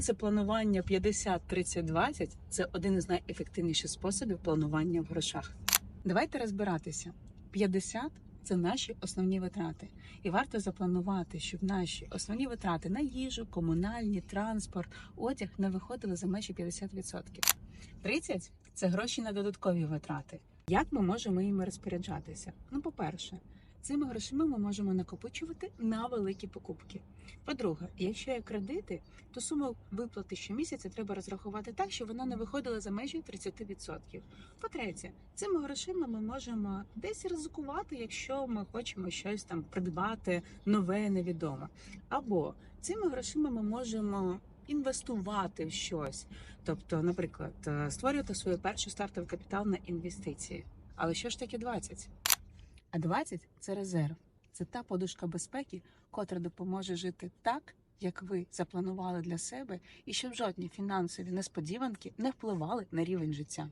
Це планування 50-30-20 – це один із найефективніших способів планування в грошах. Давайте розбиратися. 50 – це наші основні витрати, і варто запланувати, щоб наші основні витрати на їжу, комунальні, транспорт, одяг не виходили за межі 50%. 30 – це гроші на додаткові витрати. Як ми можемо їми розпоряджатися? Ну, по-перше, цими грошима ми можемо накопичувати на великі покупки. По-друге, якщо є кредити, то суму виплати щомісяця треба розрахувати так, щоб вона не виходила за межі 30%. По-третє, цими грошима ми можемо десь ризикувати, якщо ми хочемо щось там придбати нове, невідоме. Або цими грошима ми можемо інвестувати в щось. Тобто, наприклад, е, створювати свою першу стартовий капітал на інвестиції. Але що ж таке 20? А 20 – це резерв. Це та подушка безпеки, котра допоможе жити так, як ви запланували для себе, і щоб жодні фінансові несподіванки не впливали на рівень життя.